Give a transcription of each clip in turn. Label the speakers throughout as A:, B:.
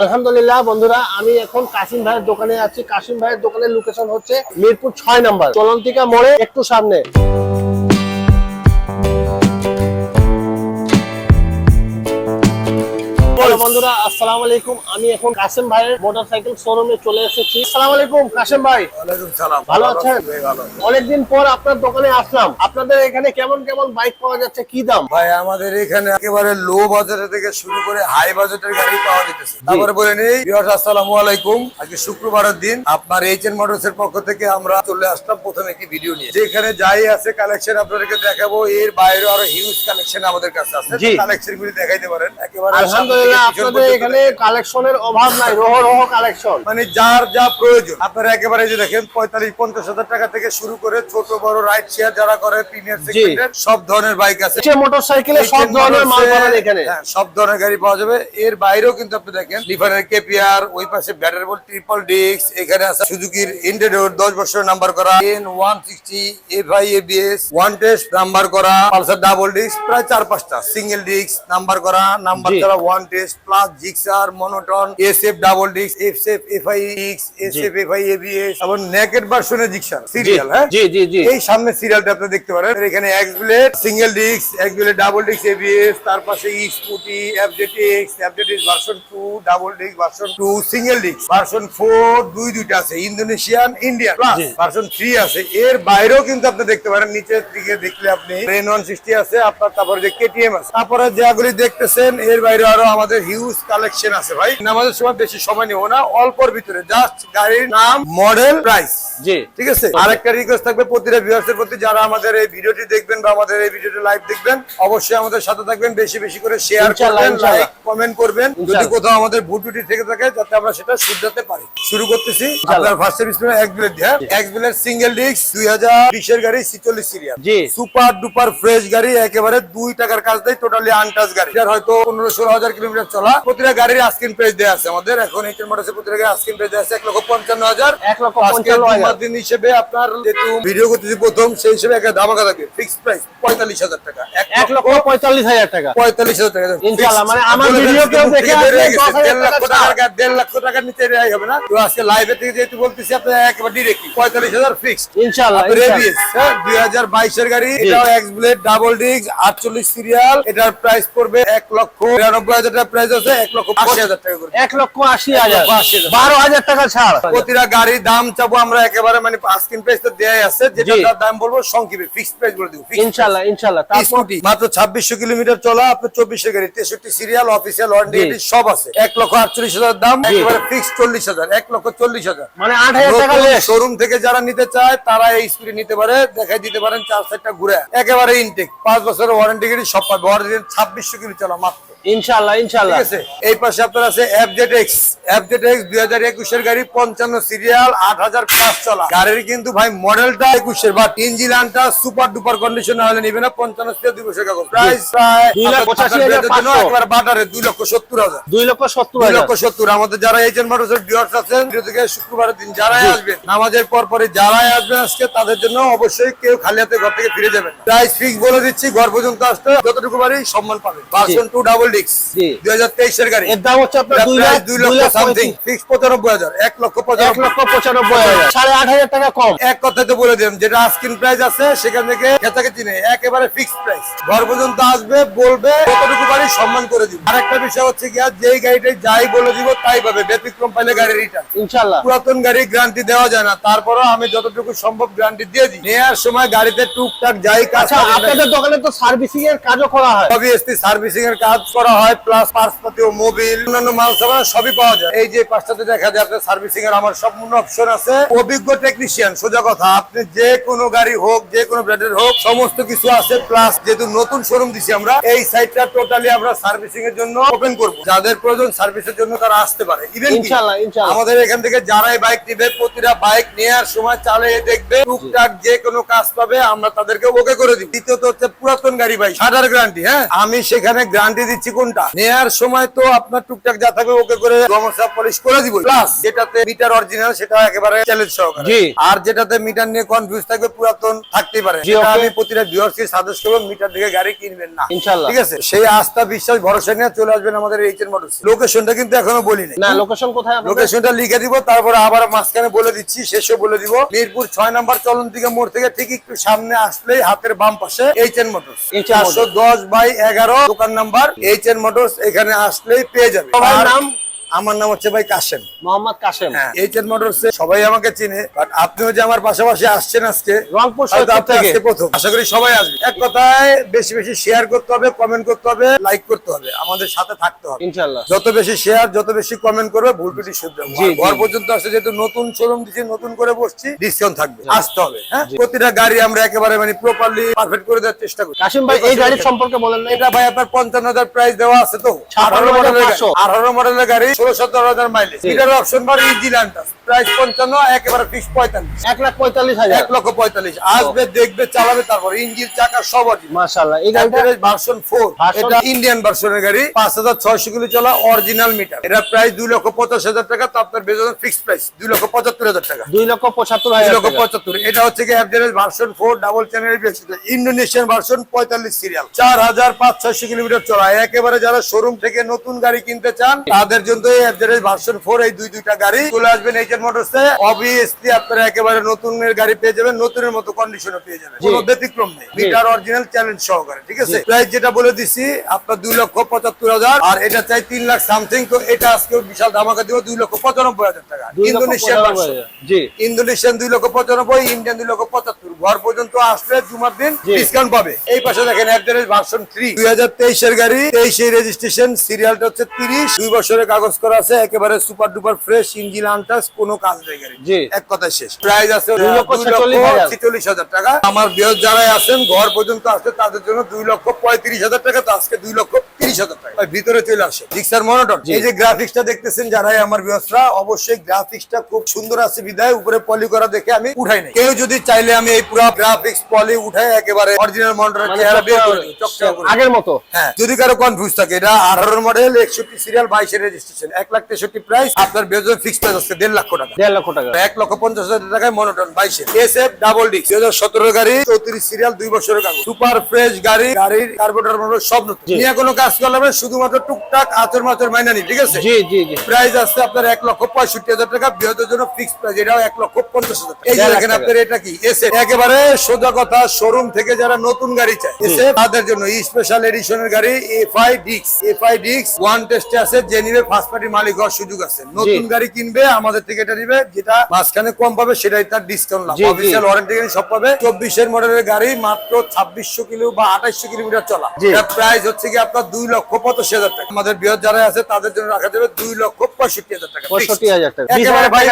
A: আলহামদুলিল্লাহ, বন্ধুরা, আমি এখন কাসিম ভাইয়ের দোকানে আছি। কাসিম ভাইয়ের দোকানের লোকেশন হচ্ছে মিরপুর ছয় নাম্বার, চলন্তিকা মোড়ে একটু সামনে। বন্ধুরা আসসালামু আলাইকুম। আমি এখন কাসিম ভাইয়ের মোটরসাইকেল শোরুমে চলে এসেছি। আসসালামু আলাইকুম কাসিম ভাই।
B: সালাম।
A: ভালো আছেন? অনেকদিন পর আপনার দোকানে আসলাম। আপনাদের এখানে কেমন কেমন বাইক পাওয়া যাচ্ছে কি দাম?
B: ভাই আমাদের এখানে একেবারে লো বাজারে থেকে শুরু করে হাই বাজেটের গাড়ি পাওয়া যেতেছে। তারপরে বলে নেই ভিউয়ার্স, আসসালামু আলাইকুম। আজকে শুক্রবারের দিন আপনার এইচ এন মোটরস এর পক্ষ থেকে আমরা চলে আসলাম প্রথমে একটি ভিডিও নিয়ে। যেখানে যাই আছে কালেকশন আপনাদেরকে দেখাবো। এর বাইরে আরও হিউজ কালেকশন আমাদের কাছে আছে। কালেকশন গুলি দেখাইতে পারেন। একেবারে
A: আলহামদুলিল্লাহ আপনাদের এখানে কালেকশনের অভাব নাই রহ রহ কালেকশন
B: মানে যার যা প্রয়োজন আপনারা একেবারে যে দেখেন পঁয়তাল্লিশ পঞ্চাশ হাজার টাকা থেকে শুরু করে ছোট বড় রাইড শেয়ার যারা করে প্রিমিয়ার সব ধরনের বাইক আছে।
A: মোটরসাইকেলে সব ধরনের মাল পাবেন এখানে।
B: হ্যাঁ, সব ধরনের গাড়ি পাওয়া যাবে। এর বাইরেও কিন্তু আপনি দেখেন লিফারের কেপিআর ওই পাশে ব্যাটারবল ট্রিপল ডিস্ক এখানে আছে সুজুকির ইন্টেরিয়র দশ বছর নাম্বার করা। N one sixty FI ABS one test number করা। পালসার ডাবল ডিস্ক প্রায় চার পাঁচটা। সিঙ্গেল ডিস্ক নাম্বার করা। নাম্বার করা one test plus Gixxer monotone double FI FI ABS এবং নেকেট ভার্সনের জিক্সার সিরিয়াল হ্যাঁ?
A: জি জি জি।
B: এই সামনে সিরিয়ালটা আপনি দেখতে পারেন। এখানে blade single X blade double ABS তার পাশে Scooty version 2 double disc version 2 single disc version 4 দুই দুইটা আছে। Indonesian Indian plus. ভার্সন 3 আছে। এর বাইরেও কিন্তু আপনি দেখতে পারেন। নিচের দিকে দেখলে আপনি রেন 160 আছে আপনার তারপরে যে কেটিএম আছে। তারপরে যেগুলি দেখতেছেন এর বাইরে আরও আমাদের হিউজ কালেকশন আছে ভাই। নামাজের সময় বেশি সময় নেব না, অল্পর ভিতরে জাস্ট গাড়ির নাম মডেল প্রাইস ঠিক আছে? আরেকটা রিকোয়েস্ট থাকবে প্রতিটা ভিউয়ার্সের প্রতি যারা আমাদের এই ভিডিওটি দেখবেন বা আমাদের এই ভিডিওটি লাইভ দেখবেন অবশ্যই আমাদের সাথে থাকবেন বেশি বেশি করে শেয়ার করবেন লাইক কমেন্ট করবেন। যদি কোথাও আমাদের ভুটুটি থেকে থাকে যাতে আমরা সেটা শুধরাতে পারি। শুরু করতেছি। আপনার ফার্স্ট সার্ভিস এক বিলেট হ্যাঁ এক বিলেট সিঙ্গেল ডিস্ক 2020 এর গাড়ি 46 সিরিয়াল সুপার ডুপার ফ্রেশ গাড়ি একেবারে দুই টাকার কাজ দেয় টোটালি আনটাচ গাড়ি। যার হয়তো 15 16000 কিলোমিটার চলা। প্রতিটা গাড়ির আস্কিং প্রেস দেওয়া আছে আমাদের। এখন এইটার মোটরসে প্রতিটা গাড়ি আস্কিং প্রাইস দেয়া আছে এক লক্ষ 55000
A: 1 লক্ষ
B: 55000 দিন হিসেবে আপনার যেহেতু ভিডিও করতেছি প্রথম সেই হিসেবে একটা ধামাকা ফিক্স প্রাইস পঁয়তাল্লিশ হাজার টাকা।
A: এক লক্ষ পঁয়তাল্লিশ হাজার টাকা।
B: পঁয়তাল্লিশ হাজার টাকা। ইনশাল্লাহ
A: মানে আমার ভিডিও কেউ দেখে
B: দেড় লক্ষ
A: টাকা
B: দেড় লক্ষ হবে না। তো আজকে লাইভে থেকে যেহেতু বলতেছি আপনার একবার পঁয়তাল্লিশ হাজার
A: ফিক্স
B: ইনশাল্লাহ
A: হ্যাঁ,
B: দুই হাজার বাইশের গাড়ি এটাও এক্স ব্লেড ডাবল ডিস্ক আটচল্লিশ সিরিয়াল এটার প্রাইস পড়বে এক লক্ষ বিরানব্বই হাজার টাকা প্রাইস আছে এক লক্ষ আশি হাজার টাকা করে।
A: এক লক্ষ আশি হাজার। বারো হাজার টাকা ছাড়।
B: প্রতিটা গাড়ির দাম চাবো আমরা এক একেবারে মানে আস্কিন প্রাইস তো দেয়াই আছে যেটা দাম বলব সংক্ষেপে ফিক্সড প্রাইস বলে দিব
A: ইনশাল্লাহ তারপর
B: স্কুটি মাত্র ছাব্বিশশো কিলোমিটার চলা আপনার চব্বিশের গাড়ি তেষট্টি সিরিয়াল অফিসিয়াল ওয়ারেন্টি। সব আছে। এক লক্ষ আটচল্লিশ হাজার দাম একেবারে ফিক্স চল্লিশ হাজার এক লক্ষ চল্লিশ হাজার।
A: মানে আট হাজার টাকা লেস
B: শোরুম থেকে যারা নিতে চায় তারা এই স্কুটি নিতে পারে দেখাই দিতে পারেন চার সাইডটা ঘুরে। একেবারে ইনটেক পাঁচ বছরের ওয়ারেন্টি গাড়ি সব পাবে ওয়ারেন্টি ছাব্বিশশো কিলো চলা মাত্র।
A: ইনশাল্লাহ ইনশাল্লাহ
B: ঠিক আছে? এই পাশে আপনার আছে এফজেড এক্স এফজেড এক্স দুই হাজার একুশের গাড়ি পঞ্চান্ন সিরিয়াল আট হাজার প্লাস চলা। গাড়ির কিন্তু ভাই মডেলটা একুশের বাট ইঞ্জিনটা সুপার ডুপার কন্ডিশন হলে নিবে না পঞ্চান্ন দুই বছর কাগজ প্রাইস প্রায়
A: দুই।
B: একবার বাটারে লক্ষ সত্তর হাজার।
A: দুই লক্ষ সত্তর
B: দুই লক্ষ সত্তর। আমাদের যারা এজেন্ট মানুষের ভিউয়ার্স আছেন থেকে শুক্রবারের দিন যারাই আসবেন নামাজের পর পরে যারাই আসবেন আজকে তাদের জন্য অবশ্যই কেউ খালি হাতে ঘর থেকে ফিরে যাবেন প্রাইস ফিক্স বলে দিচ্ছি ঘর পর্যন্ত আসতে যতটুকু পারি সম্মান পাবেন। ভার্সন টু ডাবল ডিক্স দুই হাজার তেইশের গাড়ি।
A: এর দাম হচ্ছে আপনার দুই
B: লক্ষ সামথিং ফিক্স পঁচানব্বই হাজার এক লক্ষ পঁচানব্বই
A: হাজার। সাড়ে আট হাজার টাকা কম।
B: এক কথায় বলে দেন যেটা আস্কিন প্রাইস আছে সেখান থেকে ক্রেতাকে চিনে একেবারে ফিক্স প্রাইস ঘর পর্যন্ত আসবে বলবে কতটুকু পারি সম্মান করে দিব। আরেকটা বিষয় হচ্ছে কি আর যেই গাড়িটাই যাই বলে দিব তাই পাবে। ব্যতিক্রম পাইলে গাড়ি রিটার্ন
A: ইনশাল্লাহ।
B: পুরাতন গাড়ি গ্যারান্টি দেওয়া যায় না। তারপরও আমি যতটুকু সম্ভব গ্যারান্টি দিয়ে দিই। নেওয়ার সময় গাড়িতে টুকটাক যাই কাজ
A: আচ্ছা আপনাদের দোকানে তো সার্ভিসিং এর কাজও করা হয়।
B: অবভিয়াসলি সার্ভিসিং এর কাজ করা হয় প্লাস পার্টস পাতি ও মোবিল অন্যান্য মাল সামান সবই পাওয়া যায়। এই যে পাঁচটাতে দেখা যায় আপনার সার্ভিসিং এর আমার সম্পূর্ণ অপশন আছে। অভিজ্ঞ টেকনিশিয়ান সোজা কথা আপনি যে কোনো গাড়ি হোক যে কোনো ব্র্যান্ডের হোক সমস্ত কিছু আছে প্লাস যেহেতু নতুন শোরুম দিছি আমরা এই সাইটটা টোটালি আমরা সার্ভিসিং এর জন্য ওপেন করব। যাদের প্রয়োজন সার্ভিসের জন্য তারা আসতে পারে। ইভেন। আমাদের এখান থেকে যারাই বাইক নিবে প্রতিটা বাইক নেওয়ার সময় চালিয়ে দেখবে টুকটাক যে কোনো কাজ পাবে আমরা তাদেরকে ওকে করে দিই দ্বিতীয়ত হচ্ছে পুরাতন গাড়ি ভাই সাদার গ্যারান্টি হ্যাঁ? আমি সেখানে গ্যারান্টি দিচ্ছি কোনটা? নেয়ার সময় তো আপনার টুকটাক যা থাকবে ওকে করে সমস্যা পলিশ করে দিব প্লাস যেটাতে মিটার অরিজিনাল সেটা একেবারে চ্যালেঞ্জ সহ। সহকারে। আর যেটাতে মিটার নিয়ে কনফিউজ থাকবে পুরাতন থাকতেই পারে. আমি প্রতিটা ভিউয়ার্সকে সাজেস্ট করব মিটার দেখে গাড়ি কিনবেন না।
A: ইনশাল্লাহ।
B: ঠিক আছে? সেই আস্থা বিশ্বাস ভরসা নিয়ে চলে আসবেন আমাদের এইচএন মোটরস লোকেশনটা কিন্তু এখনও বলি
A: না লোকেশন কোথায়
B: লোকেশনটা লিখে দিব তারপরে আবার মাঝখানে বলে দিচ্ছি শেষে বলে দিব। মিরপুর ছয় নম্বর চলন থেকে মোড় থেকে ঠিক একটু সামনে আসলেই হাতের বাম পাশে এইচ এন মোটরস
A: HN
B: চারশো দশ বাই এগারো দোকান নাম্বার এইচ এন মোটরস এখানে আসলেই পেয়ে যাবে
A: নাম?
B: আমার নাম হচ্ছে ভাই কাশেম।
A: মোহাম্মদ কাশেম।
B: হ্যাঁ এইচ এন মোটরস সবাই আমাকে চিনে বাট আপনিও যে আমার পাশাপাশি আসছেন আজকে
A: রংপুর
B: আজকে প্রথম। আশা করি সবাই আসবে। এক কথায় বেশি বেশি শেয়ার করতে হবে কমেন্ট করতে হবে লাইক করতে হবে। আমাদের সাথে থাকতে হবে।
A: ইনশাল্লাহ
B: যত বেশি শেয়ার যত বেশি কমেন্ট করবে ভুল টুটি শুধরে। ঘর পর্যন্ত আসছে যেহেতু নতুন শোরুম দিচ্ছি নতুন করে বসছি ডিসকাউন্ট থাকবে। আসতে হবে হ্যাঁ? প্রতিটা গাড়ি আমরা একেবারে মানে প্রপারলি পারফেক্ট করে দেওয়ার চেষ্টা করি।
A: কাশিম ভাই এই গাড়ির সম্পর্কে বলেন না
B: এটা ভাই আপনার পঞ্চান্ন হাজার প্রাইস দেওয়া আছে তো। আঠারো মডেলের আঠারো মডেলের গাড়ি। ষোলো সতেরো হাজার মাইলেজ। এটার অপশন বার ইজি ল্যান্ডার প্রাইস পঞ্চান্ন একেবারে ফিক্স পঁয়তাল্লিশ।
A: এক লাখ পঁয়তাল্লিশ হাজার।
B: এক লক্ষ পঁয়তাল্লিশ। আসবে দেখবে চালাবে তারপর ইঞ্জিন চাকা সব
A: মাশাল্লাহ এই গাড়িটা
B: ভার্সন ফোর এটা ইন্ডিয়ান ভার্সনের গাড়ি। পাঁচ হাজার ছয়শো কিলো চলা অরিজিনাল মিটার এটা প্রাইস দুই লক্ষ পঞ্চাশ হাজার টাকা তো আপনার বেতন ফিক্স প্রাইস দুই লক্ষ পঁচাত্তর হাজার টাকা।
A: দুই লক্ষ পঁচাত্তর
B: দুই
A: হাজার
B: লক্ষ পঁচাত্তর। এটা হচ্ছে কি average version four double channel Indonesian version পঁয়তাল্লিশ সিরিয়াল চার হাজার পাঁচ ছয়শো কিলোমিটার চলা। একেবারে যারা শোরুম থেকে নতুন গাড়ি কিনতে চান তাদের জন্য এই অ্যাভারেজ ভার্সন ফোর এই দুই দুইটা গাড়ি চলে আসবেন এইচএন মোটরসে অবভিয়াসলি আপনারা একেবারে নতুনের গাড়ি পেয়ে যাবেন নতুনের মতো কন্ডিশনে পেয়ে যাবেন। কোনো ব্যতিক্রম নেই। মিটার অরিজিনাল চ্যালেঞ্জ সহকারে ঠিক আছে? প্রাইস যেটা বলে দিছি আপনার দুই লক্ষ পঁচাত্তর হাজার আর এটা চাই তিন লাখ সামথিং তো এটা আজকে বিশাল ধামাকা দিব দুই লক্ষ পঁচানব্বই হাজার টাকা। ইন্দোনেশিয়ান ইন্দোনেশিয়ান দুই লক্ষ পঁচানব্বই ইন্ডিয়ান দুই লক্ষ পঁচাত্তর। ঘর পর্যন্ত আসলে জুমার দিন ডিসকাউন্ট পাবে। এই পাশে দেখেন অ্যাভারেজ ভার্সন থ্রি দুই হাজার তেইশের গাড়ি তেইশে রেজিস্ট্রেশন সিরিয়ালটা হচ্ছে তিরিশ। দুই বছরের কাগজ করা আছে একেবারে super duper fresh engine untouched কোনো কাজ নেই এক কথায় শেষ। প্রাইস আছে
A: ছেচল্লিশ হাজার।
B: টাকা। আমার বৃহৎ যারা আছেন ঘর পর্যন্ত আসছে তাদের জন্য দুই লক্ষ পঁয়ত্রিশ হাজার টাকা তো আজকে দুই লক্ষ তিরিশ হাজার টাকা। ভিতরে চলে আসে জিক্সার মনোটন এই যে গ্রাফিক্সটা দেখতেছেন যারাই আমার বৃহস্রা অবশ্যই গ্রাফিক্সটা খুব সুন্দর আছে বিদায় উপরে পলি করা দেখে আমি উঠাই নাই। কেউ যদি চাইলে আমি এই পুরো গ্রাফিক্স পলি উঠাই একেবারে অরিজিনাল মনিটরের
A: মানে
B: চেহারা বের করে।
A: আগের মতো?
B: হ্যাঁ যদি কারও কনফিউজ থাকে এটা আঠারো মডেল একষট্টি সিরিয়াল বাইশের রেজিস্ট্রেশন এক লাখ তেষট্টি প্রাইস আপনার বেজন ফিক্স প্রাইস আছে দেড় লক্ষ টাকা।
A: দেড় লক্ষ টাকা।
B: এক লক্ষ পঞ্চাশ হাজার টাকায় মনোটন বাইশে এস এফ ডাবল ডিস্ক দুই হাজার সতেরো গাড়ি চৌত্রিশ সিরিয়াল দুই বছরের কাগজ। সুপার ফ্রেশ গাড়ি গাড়ির কার্বোটার সব নিয়ে কোনো কাজ করলে শুধুমাত্র টুকটাক আচর মাচর মাইনা নি ঠিক আছে?
A: জি জি জি।
B: প্রাইস আছে আপনার এক লক্ষ পঁয়ষট্টি হাজার টাকা বৃহতের জন্য ফিক্স প্রাইস এটাও এক লক্ষ পঞ্চাশ হাজার। এই যে
A: দেড় লাখ
B: দেখেন আপনার এটা কি? এসে একেবারে সোজা কথা শোরুম থেকে যারা নতুন গাড়ি চায় এসে তাদের জন্য স্পেশাল এডিশনের গাড়ি এফ আই ডিক্স এফ আই ডিক্স ওয়ান টেস্টে আছে যে নিবে ফার্স্ট পার্টি মালিক হওয়ার সুযোগ আছে। নতুন গাড়ি কিনবে আমাদের থেকে এটা নিবে যেটা মাঝখানে কম পাবে সেটাই তার ডিসকাউন্ট লাভ। অফিসিয়াল ওয়ারেন্টি সব পাবে। চব্বিশের মডেলের গাড়ি মাত্র ছাব্বিশশো কিলো বা আঠাইশশো কিলোমিটার চলা। প্রাইস হচ্ছে কি আপনার দুই লক্ষ পঁচাশি হাজার টাকা। আমাদের বৃহৎ যারা আছে তাদের জন্য রাখা যাবে দুই লক্ষ পঁয়ষট্টি হাজার টাকা।
A: পঁয়ষট্টি হাজার টাকা।
B: একেবারে ভাই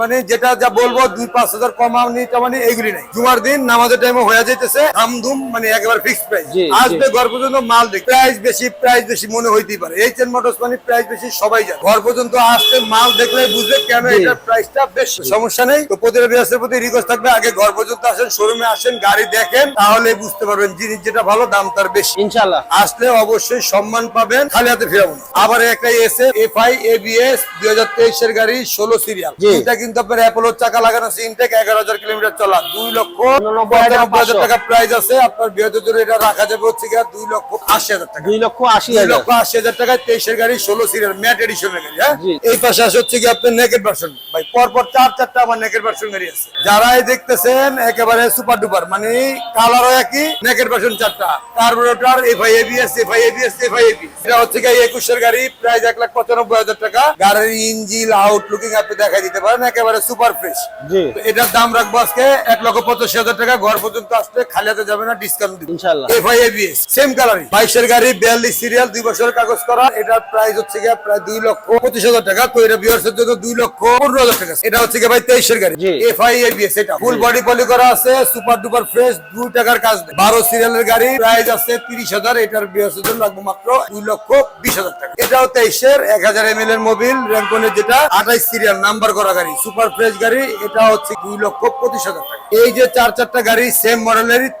B: মানে যেটা যা বলব দুই পাঁচ হাজার কমানি টমানি এগুলি নাই। জুমার দিন নামাজের টাইমে হয়ে যাইতেছে আমধুম মানে একেবারে ফিক্স প্রাইস আসবে ঘর পর্যন্ত মাল দেখ প্রাইস বেশি প্রাইস বেশি মনে হইতেই পারে। এইচ এন মোটরস মানে প্রাইস বেশি সবাই যায় ঘর পর্যন্ত আসতে মাল দেখলে বুঝবে কেন
A: জি।
B: প্রাইসটা বেশি সমস্যা নেই। তো প্রতিটা প্রতি রিকোয়েস্ট থাকবে আগে ঘর পর্যন্ত আসেন শোরুমে আসেন গাড়ি দেখেন তাহলে বুঝতে পারবেন জিনিস যেটা ভালো দাম তার বেশি।
A: ইনশাল্লাহ
B: আসলে অবশ্যই সম্মান পাবেন খালি হাতে ফিরাবো আবার একটা এসে এফ আই এবিএস দুই হাজার তেইশের গাড়ি ষোলো সিরিয়াল এটা কিন্তু আপনার অ্যাপোলো চাকা লাগানো এগারো হাজার কিলোমিটার চলা। দুই লক্ষ
A: উননব্বই হাজার
B: টাকা প্রাইস আছে আপনার বৃহত্তর জন্য এটা রাখা যাবে হচ্ছে গিয়ে দুই লক্ষ আশি হাজার টাকা।
A: দুই লক্ষ আশি হাজার।
B: লক্ষ আশি হাজার টাকায় তেইশের গাড়ি ষোলো সিরিয়াল ম্যাট এডিশনের গাড়ি হ্যাঁ? এই পাশে আসে হচ্ছে কি আপনার নেকেট ভার্সন ভাই পরপর চার চারটা আমার নেকেট ভার্সন গাড়ি আছে যারাই দেখতেছেন একেবারে সুপার ডুপার মানে কালারও একই নেকেট ভার্সন চারটা। Carburettor FI ABS FI ABS FI AB এটা হচ্ছে কি একুশের গাড়ি প্রাইস এক লাখ পঁচানব্বই হাজার টাকা। গাড়ির ইঞ্জিল আউটলুকিং আপনি দেখাই দিতে পারেন একেবারে সুপার ফ্রেশ এটার দাম রাখব আজকে এক লক্ষ পঁচাশি হাজার টাকা। ঘর পর্যন্ত আসলে খালি হাতে যাবে না ডিসকাউন্ট দিব।
A: ইনশাল্লাহ
B: এফআই এবিএস সেম কালারই বাইশের গাড়ি বিয়াল্লিশ সিরিয়াল দুই বছরের কাগজ করা। এটার প্রাইস হচ্ছে গিয়ে প্রায় দুই লক্ষ পঁচিশ হাজার টাকা। তো এটা বিয়ার্সের জন্য দুই লক্ষ পনেরো হাজার টাকা এটা হচ্ছে ভাই তেইশের গাড়ি।
A: জি।
B: এফআই এবিএস এটা ফুল বডি পলি করা আছে সুপার ডুপার ফ্রেশ দুই টাকার কাজ বারো সিরিয়ালের গাড়ি প্রাইস আছে তিরিশ হাজার এটার বিয়ার্সের জন্য লাগবে মাত্র দুই লক্ষ বিশ হাজার টাকা। এটাও তেইশের এক হাজার এম এর মোবিল র্যাঙ্কনের যেটা আঠাইশ সিরিয়াল নাম্বার করা গাড়ি সুপার ফ্রেশ গাড়ি এটা হচ্ছে দুই লক্ষ পঁচিশ হাজার টাকা। এই যে চার চারটা গাড়ি সেম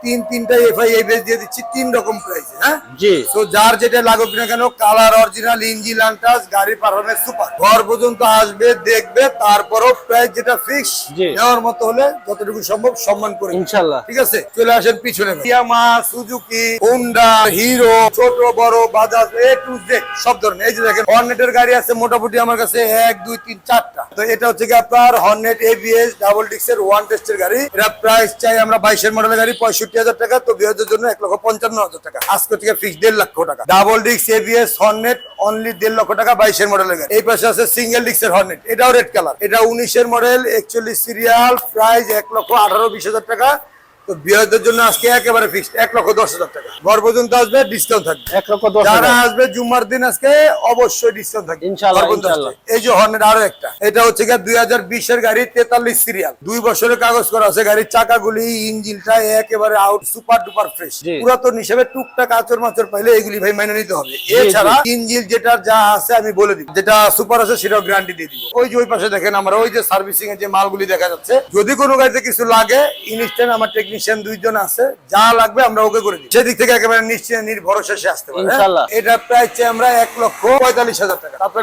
B: তিন তিনটা এফআই এবিএস দিয়ে দিচ্ছি তিন রকম প্রাইস হ্যাঁ?
A: জি।
B: তো যার যেটা লাগুক না কেন কালার অরিজিনাল ইঞ্জিন আনটাস গাড়ির পারফরমেন্স সুপার ঘর পর্যন্ত আসবে দেখবে তারপরও প্রাইস যেটা ফিক্স। নেওয়ার মতো হলে যতটুকু সম্ভব সম্মান করে।
A: ইনশাল্লাহ।
B: ঠিক আছে? চলে আসেন পিছনে। ইয়ামা সুজুকি হোন্ডা হিরো ছোট বড় বাজাজ এ টু জেড সব ধরনের। এই যে দেখেন হর্নেটের গাড়ি আছে মোটামুটি আমার কাছে এক দুই তিন চারটা। তো এটা হচ্ছে আপনার হর্নেট এবিএস ডাবল ডিক্স এর ওয়ান টেস্টের গাড়ি। এটা প্রাইস চাই আমরা বাইশের মডেলের গাড়ি পঁয়ষট্টি হাজার টাকা। তো বিয়ের জন্য এক লক্ষ পঞ্চান্ন হাজার টাকা। আজকে থেকে ফিক্স দেড় লক্ষ টাকা। ডাবল ডিক্স এবিএস হর্নেট অনলি দেড় লক্ষ টাকা বাইশের মডেলের গাড়ি। এই পাশে আছে সিঙ্গেল ডিক্সের হর্নেট এটাও রেড কালার এটা উনিশের মডেল একচল্লিশ সিরিয়াল প্রাইস এক লক্ষ আঠারো বিশ হাজার টাকা। তো বিয়েদের জন্য আজকে একেবারে ফিক্সড এক লক্ষ দশ হাজার টাকা। ঘর পর্যন্ত আসবে ডিসকাউন্ট থাকবে।
A: এক লক্ষ দশ
B: যারা আসবে জুম্মার দিন আজকে অবশ্যই ডিসকাউন্ট থাকবে।
A: ইনশাআল্লাহ,
B: ঘর পর্যন্ত
A: ইনশাআল্লাহ।
B: আসবে। এই যে হর্নের আরও একটা। এটা হচ্ছে গিয়ে দুই হাজার বিশের গাড়ি তেতাল্লিশ সিরিয়াল দুই বছরের কাগজ করা আছে গাড়ির চাকাগুলি ইঞ্জিনটা একেবারে আউট সুপার ডুপার ফ্রেশ পুরাতন হিসেবে টুকটাক আচর মাচর পাইলে এগুলি ভাই মেনে নিতে হবে। এছাড়া ইঞ্জিন যেটা যা আছে আমি বলে দিব। যেটা সুপার আছে সেটাও গ্যারান্টি দিয়ে দিব। ওই যে ওই পাশে দেখেন আমরা ওই যে সার্ভিসিং এর যে মালগুলি দেখা যাচ্ছে। যদি কোনো গাড়িতে কিছু লাগে ইনস্ট্যান্ট আমার টেকনিশিয়ান দুইজন আছে যা লাগবে আমরা ওকে করে দিই। সেদিক থেকে একেবারে নিশ্চয় নির্ভরসা সে আসতে পারে হ্যাঁ? এটা প্রায় আমরা এক লক্ষ পঁয়তাল্লিশ হাজার টাকা। তারপর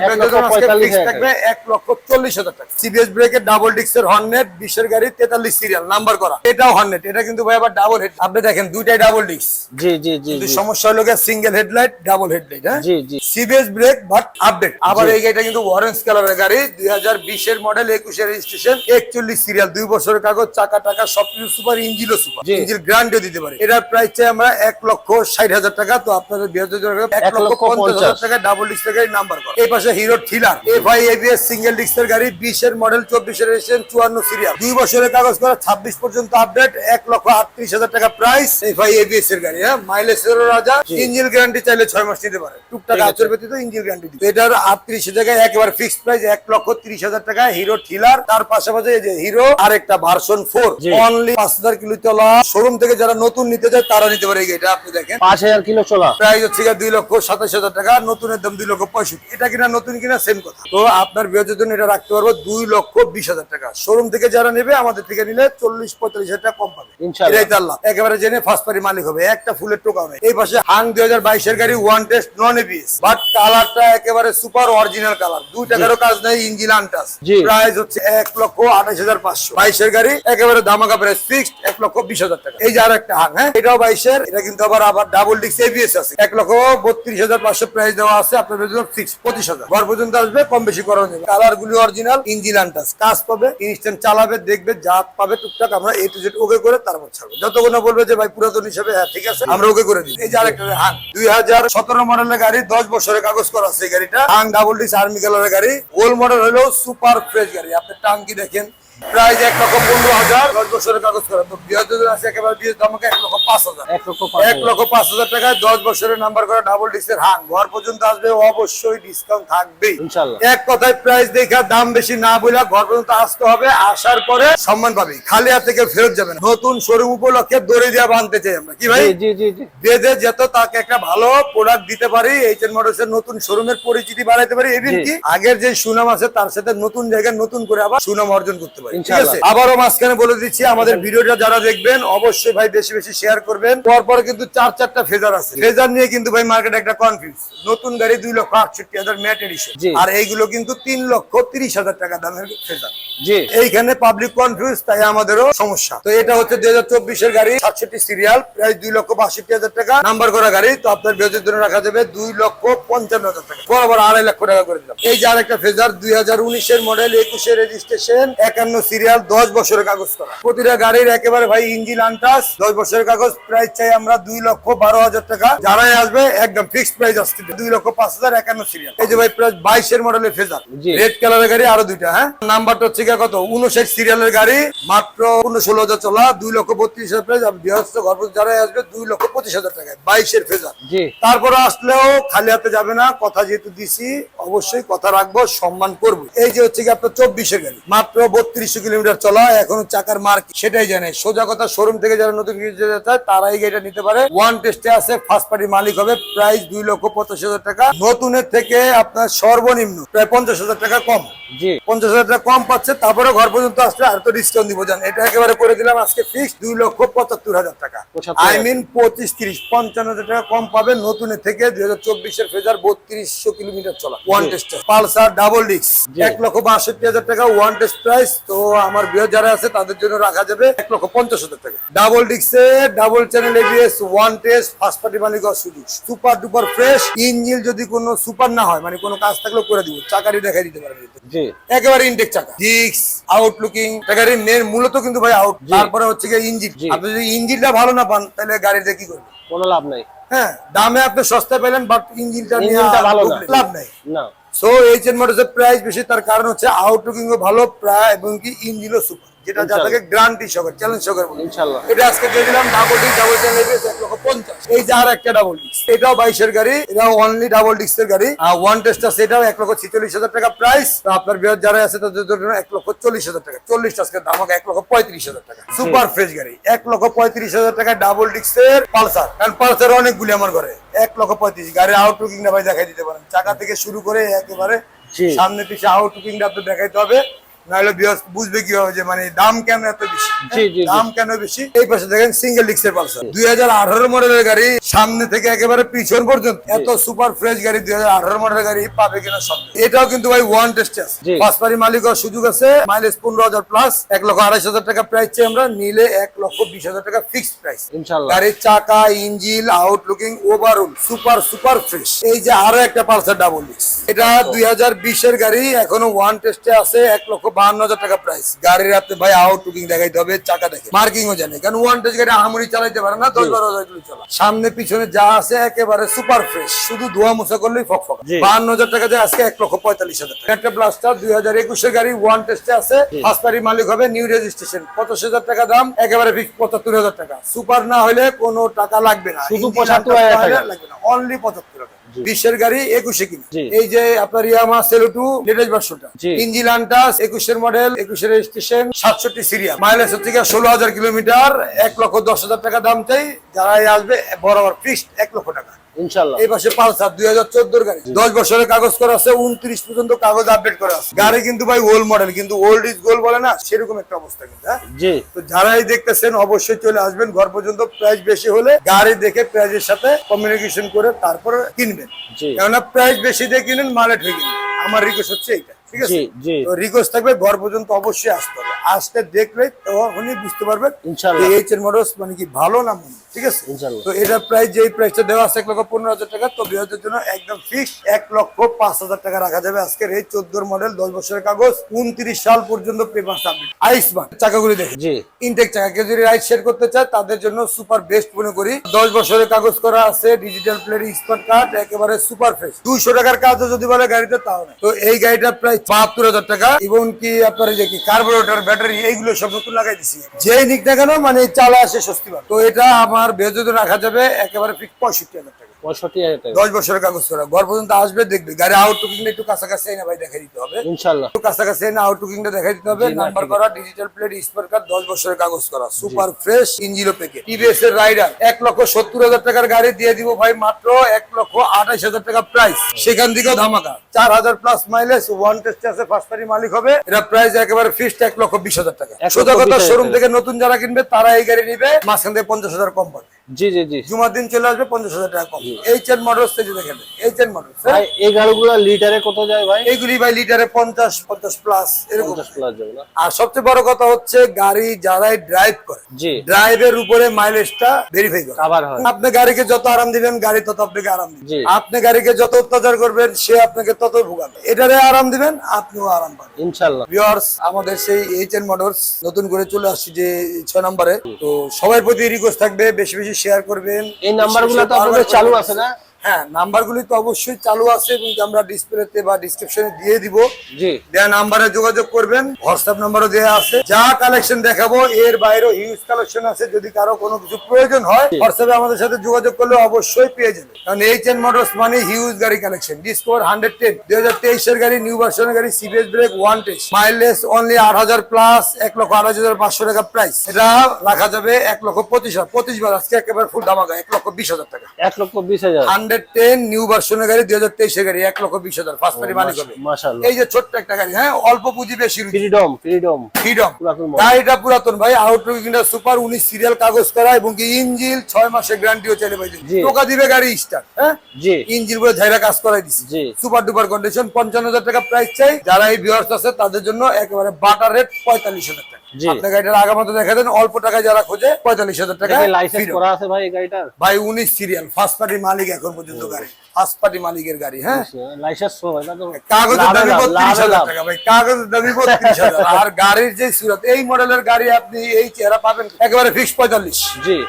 B: থাকবে এক লক্ষ চল্লিশ হাজার টাকা। সিবিএস ব্রেকের ডাবল ডিক্সের হর্নেট বিশের গাড়ি তেতাল্লিশ সিরিয়াল নাম্বার করা। এটাও হর্নেট এটা কিন্তু ভাই আবার ডাবল হেড আপনি দেখেন দুইটাই ডাবল ডিক্স
A: জি জি জি
B: সমস্যা হলো সিঙ্গেল হেডলাইট ডাবল হেডলাইট হ্যাঁ?
A: জি জি।
B: সিবিএস ব্রেক বাট আপডেট আবার এই গাড়িটা কিন্তু অরেঞ্জ কালারের গাড়ি দুই হাজার বিশের মডেল একুশের রেজিস্ট্রেশন একচল্লিশ সিরিয়াল দুই বছরের কাগজ চাকা টাকা সবকিছু সুপার ইঞ্জিনও সুপার। ইঞ্জিন গ্রান্টও দিতে পারে। এটার প্রাইস চাই আমরা এক লক্ষ ষাট হাজার টাকা তো আপনাদের বিহার এক
A: এক
B: লক্ষ
A: লক্ষ
B: পঞ্চাশ হাজার টাকা ডাবল ডিস্কের গাড়ি নাম্বার করা। এই পাশে হিরো থিলার এফ আই এবিএস সিঙ্গেল ডিস্কের গাড়ি বিশের মডেল চব্বিশের রেজিস্ট্রেশন চুয়ান্ন সিরিয়াল দুই বছরের কাগজ করা ছাব্বিশ পর্যন্ত আপডেট এক লক্ষ আটত্রিশ হাজার টাকা প্রাইস এফ আই এবিএস এর গাড়ি হ্যাঁ? মাইলেজ রাজা। ইঞ্জিন গ্যারান্টি চাইলে ছয় মাস নিতে পারে। টুকটাক
A: ঠিক আছে।
B: আচর ব্যতীত ইঞ্জিন গ্যারান্টি দিবে এটার আটত্রিশ টাকায় একেবারে ফিক্সড প্রাইস এক লক্ষ তিরিশ হাজার টাকা হিরো থিলার তার পাশাপাশি যে হিরো আরেকটা ভার্সন ফোর অনলি পাঁচ হাজার কিলো চলা। শোরুম থেকে যারা নতুন নিতে যায় তারা নিতে পারে গাড়িটা আপনি দেখেন।
A: পাঁচ হাজার কিলো চলা।
B: প্রাইস হচ্ছে দুই লক্ষ সাতাশ হাজার টাকা নতুনের দাম দুই লক্ষ পঁয়ষট্টি। এটা কিনা নতুন কিনা সেম কথা। তো আপনার বিয়ের জন্য এটা রাখতে পারব দুই লক্ষ বিশ হাজার টাকা। শোরুম থেকে যারা নেবে আমাদের থেকে নিলে চল্লিশ পঁয়তাল্লিশ হাজার টাকা কম পাবে।
A: ইনশাআল্লাহ।
B: এটাই একেবারে জেনে ফার্স্ট পারি মালিক হবে। একটা ফুলের টোকা নেই। এই পাশে হাং দুই হাজার বাইশের গাড়ি one test non ABS but কালারটা একেবারে সুপার অরিজিনাল কালার দুই টাকারও কাজ নেই ইঞ্জিন আনটাস প্রাইস হচ্ছে এক লক্ষ আঠাশ হাজার পাঁচশো। বাইশের গাড়ি একেবারে ধামাকা প্রাইস ফিক্সড এক লক্ষ হ্যাঁ? ডিক্স গুলি ওকে করে তারপর ছাড়বো। যতক্ষণ বলবে যে, ভাই, পুরাতন হিসেবে হ্যাঁ ঠিক আছে, আমরা ওকে করে দিই এই যে আরেকটা দুই হাজার সতেরো মডেলের গাড়ি, দশ বছরের কাগজ করা আছে গাড়িটা। হাং ডাবল ডিস আর্মি কালারের গাড়ি। ওল্ড মডেল হলো সুপার ফ্রেশ গাড়ি। আপনি টাঙ্কি দেখেন প্রাইস এক লক্ষ পনেরো হাজার। দশ বছরের কাগজ করা। তো বৃহত্তর আছে একেবারে দিয়ে আমাকে এক লক্ষ পাঁচ হাজার।
A: এক লক্ষ পাঁচ হাজার।
B: লক্ষ পাঁচ হাজার টাকায় দশ বছরের নাম্বার করা ডাবল ডিস্কের হাং। ঘর পর্যন্ত আসবে অবশ্যই ডিসকাউন্ট থাকবেই। এক কথায় প্রাইস দেখা দাম বেশি না বলে ঘর পর্যন্ত আসতে হবে। আসার পরে সম্মান পাবে। খালি হাত থেকে ফেরত যাবে নতুন শোরুম উপলক্ষে দড়ি দিয়ে বাঁধতে চাই আমরা। কি ভাই? বেঁধে যেত তাকে একটা ভালো প্রোডাক্ট দিতে পারি এইচ এন মোটরস এর নতুন শোরুমের পরিচিতি বাড়াইতে পারি। এমন
A: জি।
B: কি? আগের যে সুনাম আছে তার সাথে নতুন জায়গায় নতুন করে আবার সুনাম অর্জন করতে পারি।
A: ইনশাআল্লাহ।
B: আবারও মাঝখানে বলে দিচ্ছি আমাদের ভিডিওটা যারা দেখবেন অবশ্যই ভাই বেশি বেশি শেয়ার করবেন। পরপর কিন্তু চার চারটা ফেজার আছে। ফেজার নিয়ে কিন্তু ভাই মার্কেটে একটা কনফিউজ নতুন গাড়ি দুই লক্ষ আটষট্টি হাজার ম্যাট এডিশন আর এইগুলো কিন্তু তিন লক্ষ তিরিশ হাজার টাকা দামের ফেজার।
A: জি।
B: এইখানে পাবলিক কনফিউজ তাই আমাদেরও সমস্যা। তো এটা হচ্ছে দুই হাজার চব্বিশের গাড়ি সাতষট্টি সিরিয়াল প্রায় দুই লক্ষ বাষট্টি হাজার টাকা। নাম্বার করা গাড়ি তো আপনার বিরোধের জন্য রাখা যাবে দুই লক্ষ পঞ্চান্ন হাজার টাকা। বরাবর আড়াই লক্ষ টাকা করে দিলাম। এই যে আরেকটা ফেজার দুই হাজার উনিশের মডেল একুশের রেজিস্ট্রেশন একান্ন সিরিয়াল দশ বছরের কাগজ করা। প্রতিটা গাড়ির একেবারে ভাই ইঞ্জিন আনটাস দশ বছরের কাগজ প্রাইস চাই আমরা দুই লক্ষ বারো হাজার টাকা। যারাই আসবে একদম ফিক্সড প্রাইস আসছে দুই লক্ষ পাঁচ হাজার একান্ন সিরিয়াল এই যে ভাই প্রাইস বাইশের মডেলের ফেজার রেড কালারের গাড়ি আরও দুইটা হ্যাঁ? নাম্বারটা হচ্ছে গিয়ে কত? উনষাট সিরিয়ালের গাড়ি মাত্র ষোলো হাজার চলা দুই লক্ষ বত্রিশ হাজার প্রাইস আর বৃহস্ত গর্ভ যারা আসবে দুই লক্ষ পঁচিশ হাজার টাকায় বাইশের ফেজার তারপরে আসলেও খালি হাতে যাবে না কথা যেহেতু দিছি অবশ্যই কথা রাখব সম্মান করব। এই যে হচ্ছে কি আপনার চব্বিশের গাড়ি মাত্র বত্রিশ বত্রিশশো কিলোমিটার চলা এখনও চাকার মার্ক সেটাই জানে। সোজা কথা শোরুম থেকে যারা নতুন কিছু যেতে চায় তারা এই গাড়িটা নিতে পারে। ওয়ান টেস্টে আছে ফার্স্ট পার্টি মালিক হবে প্রাইস দুই লক্ষ পঁচাশি হাজার টাকা। নতুনের থেকে আপনার সর্বনিম্ন প্রায় পঞ্চাশ হাজার টাকা কম।
A: জি।
B: পঞ্চাশ হাজার টাকা কম পাচ্ছে তারপরে ঘর পর্যন্ত আসলে আর তো ডিসকাউন্ট দিব জান। এটা একেবারে করে দিলাম আজকে ফিক্স দুই লক্ষ পঁচাত্তর হাজার টাকা। আই মিন পঁচিশ তিরিশ পঞ্চান্ন হাজার টাকা কম পাবেন নতুনের থেকে দুই হাজার চব্বিশের ফেজার বত্রিশশো কিলোমিটার চলা। One test Pulsar double
A: disc
B: এক লক্ষ বাষট্টি হাজার টাকা ওয়ান টেস্ট প্রাইস তো আমার বৃহৎ যারা আছে তাদের জন্য রাখা যাবে এক লক্ষ পঞ্চাশ হাজার টাকা। Double ডিক্সে double channel ABS one test first party মালিক সুযোগ সুপার ডুপার ফ্রেশ ইঞ্জিন যদি কোনো সুপার না হয় মানে কোনো কাজ থাকলেও করে দিব চাকারি দেখাই দিতে পারবে একেবারে ইনটেক চাকা। ডিক্স আউটলুকিং গাড়ির মেন মূলত কিন্তু ভাই আউট তারপরে হচ্ছে গিয়ে ইঞ্জিন আপনি যদি ইঞ্জিনটা ভালো না পান তাহলে গাড়িতে কি করবেন?
A: কোনো লাভ নাই।
B: হ্যাঁ দামে আপনি সস্তা পেলেন বাট ইঞ্জিনটা
A: ইঞ্জিনটা ভালো
B: লাভ নাই।
A: না।
B: সো এইচ এন মোটরসের প্রাইস বেশি তার কারণ হচ্ছে আউটলুকিং ভালো প্রায় এবং কি ইঞ্জিনও সুপার যেটা যা
A: ইনশাল্লাহ।
B: থেকে গ্রান্টি সহকারে চ্যালেঞ্জ সহকারে বলে। এটা আজকে দিয়ে দিলাম double disc double channel ABS এক লক্ষ পঞ্চাশ। এই যে আর একটা ডাবল ডিস্ক এটাও বাইশের গাড়ি এটাও অনলি ডাবল ডিস্কের গাড়ি। আর ওয়ান টেস্ট আছে এটাও এক লক্ষ ছিচল্লিশ হাজার টাকা প্রাইস আপনার বৃহৎ যারা আছে তাদের জন্য এক লক্ষ চল্লিশ হাজার টাকা। চল্লিশ আজকে দাম হবে এক লক্ষ পঁয়ত্রিশ হাজার টাকা। সুপার ফ্রেশ গাড়ি এক লক্ষ পঁয়ত্রিশ হাজার টাকা ডাবল ডিস্কের পালসার। কারণ পালসার অনেকগুলি আমার ঘরে এক লক্ষ পঁয়ত্রিশ। গাড়ির আউটলুকিং না ভাই দেখাই দিতে পারেন। চাকা থেকে শুরু করে একেবারে। সামনে পিছিয়ে আউটলুকিংটা আপনি দেখাইতে হবে। নাহলে বুঝবে কীভাবে যে মানে দাম কেন এত বেশি। দাম কেন বেশি? এই পাশে দেখেন সিঙ্গেল ডিক্সের পালসার। দুই হাজার আঠারো মডেলের গাড়ি সামনে থেকে একেবারে পিছন পর্যন্ত। এত সুপার ফ্রেশ গাড়ি দুই হাজার আঠারো মডেলের গাড়ি পাবে কিনা সন্দেহ। এটাও কিন্তু ভাই ওয়ান টেস্ট আছে
A: জি।
B: মালিক হওয়ার সুযোগ আছে। মাইলেজ পনেরো হাজার প্লাস এক লক্ষ আড়াইশ হাজার টাকা প্রাইস চাই আমরা। নিলে এক লক্ষ বিশ হাজার টাকা ফিক্সড প্রাইস গাড়ির চাকা engine outlooking overall super super fresh এই যে আরও একটা পালসার ডাবল ডিস্ক এটা দুই হাজার বিশের গাড়ি। এখনও ওয়ান টেস্টে আছে। এক লক্ষ বাহান্ন হাজার টাকা প্রাইস গাড়ির রাতে ভাই আউটলুকিং দেখাইতে হবে চাকা দেখে। মার্কিং ও জানে। কারণ ওয়ান টেস্ট গাড়ি আহামরি চালাইতে পারে না দশ বারো হাজার কিলো সামনে পিছনে যা আছে একেবারে সুপার ফ্রেশ শুধু ধোয়া মোছা করলেই ফক ফক বাহান্ন হাজার টাকা যায় আজকে এক লক্ষ পঁয়তাল্লিশ হাজার টাকা। একটা ব্লাস্টার দুই হাজার একুশের গাড়ি ওয়ান টেস্টে আছে। ফার্স্ট মালিক হবে নিউ রেজিস্ট্রেশন পঁচাশ হাজার টাকা দাম একেবারে পঁচাত্তর হাজার টাকা। সুপার না হলে কোনো টাকা লাগবে না।
A: শুধু
B: Engine
A: 75,000 টাকা।
B: লাগবে না। অনলি পঁচাত্তর বিশের গাড়ি একুশে কিলো এই যে আপনার ইয়ামা সেলো টু লেটেস্ট ভার্সনটা। ইঞ্জিন আন্টাস একুশের মডেল একুশের রেজিস্ট্রেশন সাতষট্টি সিরিয়া মাইলেজ হচ্ছে গিয়ে ষোলো হাজার কিলোমিটার এক লক্ষ দশ হাজার টাকা দাম চাই। যারাই আসবে বরাবর ফিক্সড এক লক্ষ টাকা।
A: ইনশাল্লাহ
B: এই পাশে পালসার দুই হাজার গাড়ি। দশ বছরের কাগজ করা আছে উনত্রিশ পর্যন্ত কাগজ আপডেট করা আছে। গাড়ি কিন্তু ভাই ওল্ড মডেল কিন্তু ওল্ড ইজ গোল্ড বলে না সেরকম একটা অবস্থা কিন্তু হ্যাঁ?
A: জি।
B: তো যারাই দেখতেছেন অবশ্যই চলে আসবেন। ঘর পর্যন্ত প্রাইস বেশি হলে গাড়ি দেখে প্রাইজের সাথে কমিউনিকেশন করে তারপরে কিনবেন।
A: জি।
B: কেননা প্রাইস বেশি দিয়ে কিনেন মালে ঠিক আমার রিকোয়েস্ট হচ্ছে এইটা। ঠিক আছে। তো রিকোয়েস্ট থাকবে ঘর পর্যন্ত অবশ্যই আসতে হবে। আসতে দেখলে তখনই বুঝতে পারবেন। এইচ এর মডেল মানে কি ভালো না ঠিক আছে। তো এটার প্রাইস যেই প্রাইসটা দেওয়া আছে এক লক্ষ পনেরো হাজার টাকা তো বিহারের জন্য একদম ফিক্স এক লক্ষ পাঁচ হাজার টাকা রাখা যাবে আজকের এই চোদ্দোর মডেল দশ বছরের কাগজ উনত্রিশ সাল পর্যন্ত পেপার সাবমিট আইসমান চাকাগুলি দেখে ইনটেক চাকা কেউ যদি রাইড শেয়ার করতে চায় তাদের জন্য সুপার বেস্ট মনে করি। দশ বছরের কাগজ করা আছে ডিজিটাল প্লেট স্মার্ট কার্ড একেবারে সুপার ফ্রেশ দুইশো টাকার কাজও যদি বলে গাড়িতে তাও না। তো এই গাড়িটা প্রায় বাহাত্তর হাজার টাকা, এবং কি আপনার যে কি কার্বোরেটর ব্যাটারি এইগুলো সব নতুন লাগাই দিছি। যেই দিক না কেন মানে চালা আসে স্বস্তিপাল তো এটা আমার বেজতে রাখা যাবে, একেবারে পঁয়ষট্টি হাজার টাকা।
A: পঁয়ষট্টি হাজার টাকা।
B: দশ বছরের কাগজ করা। ঘর পর্যন্ত আসবে দেখবে। গাড়ি আউট টুকিং একটু কাছাকাছি এনে ভাই দেখাই দিতে হবে।
A: ইনশাল্লাহ।
B: একটু কাছাকাছি এনে আউট টুকিংটা দেখাই দিতে হবে। নাম্বার করা ডিজিটাল প্লেট স্পার দশ বছরের কাগজ করা। সুপার ফ্রেশ ইঞ্জিলো প্যাকেট টিভিএস এর রাইডার এক লক্ষ সত্তর হাজার টাকার গাড়ি দিয়ে দিব ভাই মাত্র এক লক্ষ আঠাশ হাজার টাকা প্রাইস সেখান থেকেও ধামাকা। চার হাজার প্লাস মাইলেজ ওয়ান টেস্ট আছে ফার্স্ট মালিক হবে। এটা প্রাইস একেবারে ফিক্সড এক লক্ষ বিশ হাজার টাকা। সোজা কথা শোরুম থেকে নতুন যারা কিনবে তারা এই গাড়ি নিবে। মাঝখান থেকে পঞ্চাশ হাজার কম পাবে
A: জি জি জি।
B: জুমার দিন চলে আসবে পঞ্চাশ হাজার টাকা কম। এইচ এন দেখেন এইচ এন
A: ভাই এই গাড়িগুলো লিটারে কত যায় ভাই?
B: এইগুলি ভাই লিটারে পঞ্চাশ পঞ্চাশ প্লাস এরকম।
A: প্লাস যাবে
B: আর সবচেয়ে বড় কথা হচ্ছে গাড়ি যারাই ড্রাইভ করে
A: জি।
B: ড্রাইভের উপরে মাইলেজটা ভেরিফাই করে।
A: হয়।
B: আপনি গাড়িকে যত আরাম দিবেন গাড়ি তত আপনাকে আরাম দিবে। আপনি গাড়িকে যত অত্যাচার করবেন সে আপনাকে তত ভোগাবে। এটারে আরাম দিবেন আপনিও আরাম পাবেন। ভিউয়ার্স আমাদের সেই এইচ এন মডেলস নতুন করে চলে আসছি যে ছয় নম্বরে। তো সবার প্রতি রিকোয়েস্ট থাকবে বেশি বেশি শেয়ার করবেন।
A: এই নাম্বারগুলো তো আপনাদের চালু আছে না?
B: হ্যাঁ নাম্বারগুলি তো অবশ্যই চালু আছে এবং আমরা ডিসপ্লেতে বা ডিসক্রিপশনে দিয়ে দিব।
A: জি।
B: দেয়া নাম্বারে যোগাযোগ করবেন হোয়াটসঅ্যাপ নাম্বারও আছে। যা কালেকশন দেখাবো এর বাইরেও হিউজ কালেকশন আছে। যদি কারও কোনো কিছু প্রয়োজন হয় হোয়াটসঅ্যাপে আমাদের সাথে যোগাযোগ করলে অবশ্যই পেয়ে যাবে কারণ এইচ এন মোটরস মানে হিউজ গাড়ি কালেকশন হান্ড্রেড টেন দুই হাজার তেইশের গাড়ি নিউ ভার্সনের গাড়ি CBS brake one test mileage only আট হাজার প্লাস এক লক্ষ আঠাশ হাজার পাঁচশো টাকা প্রাইস এটা রাখা যাবে এক লক্ষ পঁচিশ হাজার। পঁচিশ বার আজকে একেবারে ফুল এক লক্ষ বিশ হাজার টাকা।
A: এক লক্ষ বিশ হাজার।
B: হান্ড্রেড টেন নিউ ভার্সনের গাড়ি দুই হাজার তেইশের গাড়ি এক লক্ষ বিশ হাজার মালিক হবে। এই যে ছোট্ট একটা গাড়ি হ্যাঁ অল্প পুঁজি বেশি
A: ফ্রিডম ফ্রিডম
B: ফ্রিডম গাড়িটা পুরাতন ভাই আউটলুক ইন্ডিয়া সুপার উনিশ সিরিয়াল কাগজ করা এবং কি ইঞ্জিল ছয় মাসের গ্যারান্টিও ভাই টোকা দিবে গাড়ি স্টার্ট হ্যাঁ? ইঞ্জিল বলে ঝাইরা কাজ করাই দিছি। সুপার ডুপার কন্ডিশন পঞ্চান্ন হাজার টাকা প্রাইস চাই। যারা এই ভিউয়ার্স আছে তাদের জন্য একেবারে বাটার রেট পঁয়তাল্লিশ হাজার টাকা। আপনার গাড়িটার আগামাতে দেখা দেন অল্প টাকায় যারা খোঁজে পঁয়তাল্লিশ হাজার টাকা
A: লাইসেন্স করা আছে ভাই উনি গাড়িটার?
B: ভাই উনিশ সিরিয়াল ফার্স্ট পার্টি মালিক এখন পর্যন্ত গাড়ি। পার্টি মালিকের গাড়ি হ্যাঁ। টাকা আর গাড়ির যে সুরত এই মডেলের গাড়ি আপনি এই চেহারা পাবেন একেবারে ফিক্স পঁয়তাল্লিশ।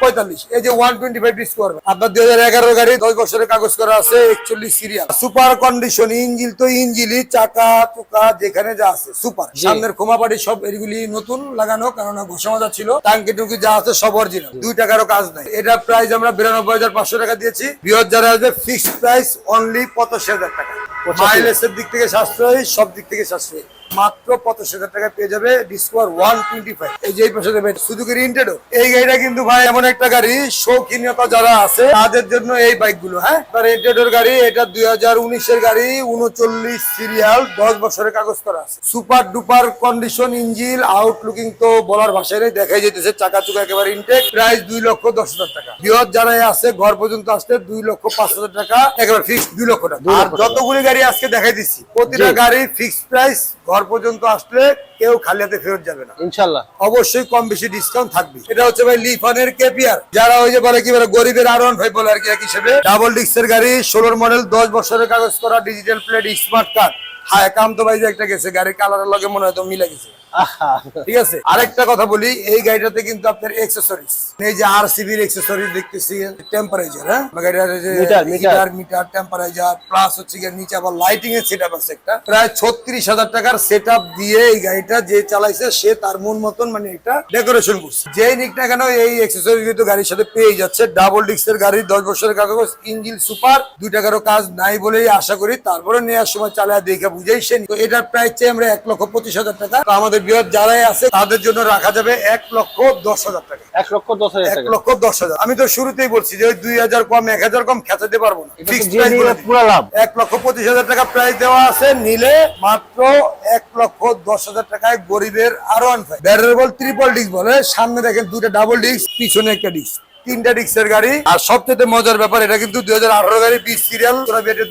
B: পঁয়তাল্লিশ। এই যে ওয়ান টোয়েন্টি ফাইভ ডিস্ক করবে। আপনার দুই হাজার এগারো গাড়ি দশ বছরের কাগজ করা আছে একচল্লিশ সিরিয়াল সুপার কন্ডিশন ইঞ্জিল তো ইঞ্জিলই চাকা চুকা যেখানে যা আছে সুপার। সামনের খোমাপাটি সব এগুলি নতুন লাগানো কারণ ঘোষণা ছিল। টাঙ্কি টুকি যা আছে সব অরিজিনাল দুই টাকারও কাজ নাই। এটা প্রাইস আমরা বিরানব্বই হাজার পাঁচশো টাকা দিয়েছি। বৃহৎ যারা আসবে ফিক্সড প্রাইস অনলি পঁচাশি হাজার টাকা। মাইলেজের দিক থেকে সাশ্রয়ী সব দিক থেকে সাশ্রয়ী মাত্র পঁচাশ হাজার টাকা পেয়ে যাবে ডিসকভার ওয়ান টোয়েন্টি ফাইভ এই যে পাশে দেবে সুজুকির ইন্টেডো এই গাড়িটা কিন্তু ভাই এমন একটা গাড়ি শৌখিনতা যারা আছে তাদের জন্য এই বাইকগুলো হ্যাঁ ইন্টেডোর গাড়ি এটা দুই হাজার উনিশের গাড়ি উনচল্লিশ সিরিয়াল দশ বছরের কাগজ করা আছে। সুপার ডুপার কন্ডিশন ইঞ্জিল আউটলুকিং তো বলার ভাষায় নেই দেখাই যেতেছে চাকা চুকা একেবারে ইনটেক প্রাইস দুই লক্ষ দশ হাজার টাকা। বৃহৎ যারা আছে ঘর পর্যন্ত আসতে দুই লক্ষ পাঁচ হাজার টাকা একেবারে ফিক্স দুই লক্ষ টাকা। আর যতগুলি গাড়ি আজকে দেখাই দিচ্ছি প্রতিটা গাড়ি ফিক্স প্রাইস ঘর পর্যন্ত আসলে কেউ খালি হাতে ফেরত যাবে না।
A: ইনশাল্লাহ
B: অবশ্যই কম বেশি ডিসকাউন্ট থাকবে। এটা হচ্ছে ভাই লিফানের কেপিয়ার যারা ওই যে বলে কি বলে গরিবের আর ওয়ান ফাইভ বলে আর কি এক হিসেবে। ডাবল ডিস্কের গাড়ি ষোলোর মডেল দশ বছরের কাগজ করা ডিজিটাল প্লেট স্মার্ট কার্ড হ্যাঁ ভাই যে একটা গেছে গাড়ির কালারের লগে মনে হয় তো মিলে গেছে। ঠিক আছে? আরেকটা কথা বলি এই গাড়িটাতে কিন্তু আপনার এক্সেসরিজ এই যে আর সিবির এক্সেসরিজ দেখতেছি টেম্পারেচার হ্যাঁ? গাড়িটার যে
A: মিটার, মিটার।
B: টেম্পারেচার প্লাস হচ্ছে গিয়ে নিচে আবার লাইটিং এর সেটআপ আছে একটা। প্রায় ছত্রিশ হাজার টাকার সেটআপ দিয়ে এই গাড়িটা যে চালাইছে সে তার মন মতন মানে একটা ডেকোরেশন করছে। যেই নিক না কেন এই এক্সেসরিজ কিন্তু গাড়ির সাথে পেয়ে যাচ্ছে। ডাবল ডিস্কের গাড়ি দশ বছরের কাগজ ইঞ্জিন সুপার দুই টাকারও কাজ নাই বলেই আশা করি তারপরে নেওয়ার সময় চালায় দেখে বুঝেই সে এটার প্রাইস চাই আমরা এক লক্ষ পঁচিশ হাজার টাকা। আমাদের বৃহৎ যারাই আছে তাদের জন্য রাখা যাবে এক লক্ষ দশ হাজার টাকা।
A: এক লক্ষ দশ হাজার
B: এক লক্ষ দশ হাজার। আমি তো শুরুতেই বলছি যে ওই দুই হাজার কম এক হাজার কম খেতে পারব না। বলে এক লক্ষ পঁচিশ হাজার টাকা প্রাইস দেওয়া আছে নিলে মাত্র এক লক্ষ দশ হাজার টাকায় গরিবের আরও আনফাই ভ্যারিয়েবল ট্রিপল ডিস্ক বলে সামনে দেখেন দুটা ডাবল ডিস্ক পিছনে একটা ডিস্ক তিনটা ডিস্কের গাড়ি। আর সবচেয়ে মজার ব্যাপার এটা কিন্তু দুই হাজার আঠারো গাড়ি বিশ সিরিয়াল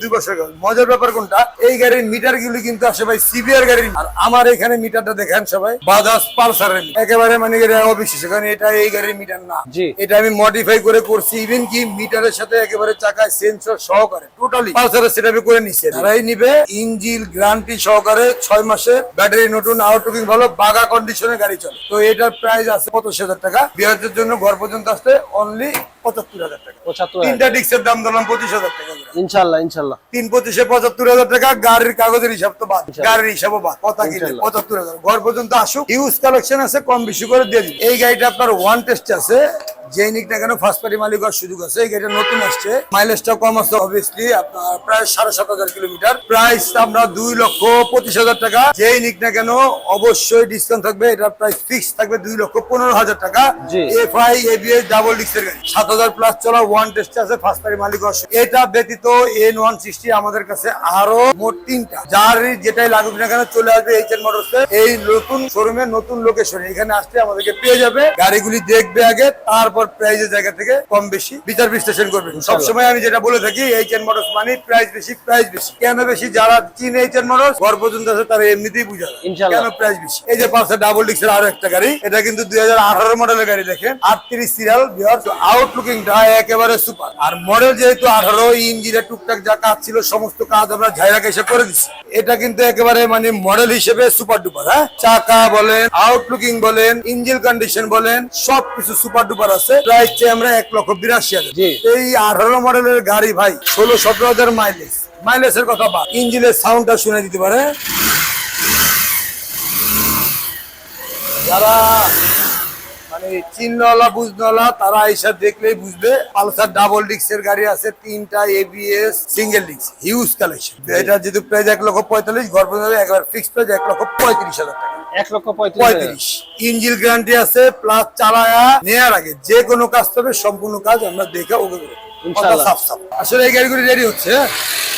B: দুই বছর মজার ব্যাপার কোনটা? এই গাড়ির মিটার গুলি কিন্তু আসে ভাই সিবিআর গাড়ির। আর আমার এখানে মিটারটা দেখেন সবাই বাজাজ পালসারের একেবারে মানে কারণ এটা এই গাড়ির মিটার না। এটা আমি মডিফাই করে করছি ইভেন কি মিটারের সাথে একেবারে চাকায় সেন্সর সহকারে টোটালি পালসারের সেটআপে করে নিছে। তারাই নিবে ইঞ্জিল গ্যারান্টি সহকারে ছয় মাসে ব্যাটারি নতুন আউটলুকিং ভালো বাগা কন্ডিশনের গাড়ি চলে। তো এটার প্রাইস আছে পঁচিশ হাজার টাকা। বিহারের জন্য ঘর পর্যন্ত আসতে অনলি পঁচাত্তর হাজার টাকা। তিনটা ডিক্সের দাম ধরলাম পঁচিশ হাজার টাকা
A: ইনশাল্লাহ ইনশাল্লাহ।
B: তিন পঁচিশে পঁচাত্তর হাজার টাকা গাড়ির কাগজের হিসাব তো বাদ। গাড়ির হিসাবও বাদ। কথা কিনে পঁচাত্তর হাজার। ঘর পর্যন্ত আসুক হিউজ কালেকশন আছে কম বেশি করে দিয়ে দিন এই গাড়িটা আপনার ওয়ান টেস্ট আছে। যেই নিক না কেন ফার্স্ট পার্টি মালিক হওয়ার সুযোগ আছে। এই গাড়িটা নতুন আসছে। মাইলেজটা কম আছে অবভিয়াসলি আপনার প্রায় সাড়ে সাত হাজার কিলোমিটার। প্রাইস আমরা দুই লক্ষ পঁচিশ হাজার টাকা। যেই নিক না কেন অবশ্যই ডিসকাউন্ট থাকবে। এটা প্রাইস ফিক্স থাকবে দুই লক্ষ পনেরো হাজার টাকা।
A: জি।
B: এফআই এবিএস ডাবল ডিস্কের গাড়ি। সাত হাজার প্লাস চলা ওয়ান টেস্ট আছে ফার্স্ট পার্টি মালিক এটা ব্যতীত এন ওয়ান সিক্সটি আমাদের কাছে আরও মোট তিনটা। যার যেটাই লাগুক না কেন চলে আসবে এইচ এন মোটরস এই নতুন শোরুমে নতুন লোকেশনে এখানে আসলে আমাদেরকে পেয়ে যাবে। গাড়িগুলি দেখবে আগে তারপর প্রাইজের জায়গা থেকে কম বেশি বিচার বিশ্লেষণ করবে। সবসময় আমি যেটা বলে থাকি এইচ এন মোটরস মানে প্রাইস বেশি প্রাইস বেশি। কেন বেশি? যারা চিনে এইচ এন মোটরস ঘর পর্যন্ত আছে তারা এমনিতেই বুঝা। কেন প্রাইস বেশি? এই যে পাঁচটা ডাবল ডিক্সের আরও একটা গাড়ি এটা কিন্তু দুই হাজার আঠারো মডেলের গাড়ি দেখেন। আটত্রিশ সিরিয়াল আউটলুকিংটা একেবারে সুপার আর মডেল যেহেতু আঠারো ইঞ্জিনে টুকটাক যা কাজ ছিল সমস্ত কাজ আমরা ঝাইরাকে এসে করে দিচ্ছি এটা কিন্তু একেবারে মানে মডেল হিসেবে সুপার ডুপার হ্যাঁ? চাকা বলেন আউটলুকিং বলেন ইঞ্জিন কন্ডিশন বলেন সবকিছু সুপার ডুপার আছে। প্রাইস চাই আমরা এক লক্ষ বিরাশি হাজার। এই আঠারো মডেলের গাড়ি ভাই ষোলো সতেরো হাজার মাইলেজ মাইলেজের কথা বা ইঞ্জিনের সাউন্ডটা শুনে দিতে পারে। যারা মানে চিহ্নওয়ালা তারা এইসা দেখলেই বুঝবে। পালসার ডাবল ডিক্সের গাড়ি আছে তিনটা এবিএস সিঙ্গেল ডিক্স হিউজ কালেকশন এটা যেহেতু প্রাইস এক লক্ষ পঁয়তাল্লিশ ঘর পর্যন্ত একবার ফিক্স প্রাইস এক লক্ষ পঁয়ত্রিশ হাজার টাকা।
A: এক লক্ষ পঁয়ত্রিশ
B: ইঞ্জিল গ্যারান্টি আছে প্লাস চালায়া নেওয়ার আগে যে কোনো কাজ তবে সম্পূর্ণ কাজ আমরা দেখে ওকে করে। সাফ সাফ। আসলে এই গাড়িগুলি রেডি হচ্ছে হ্যাঁ?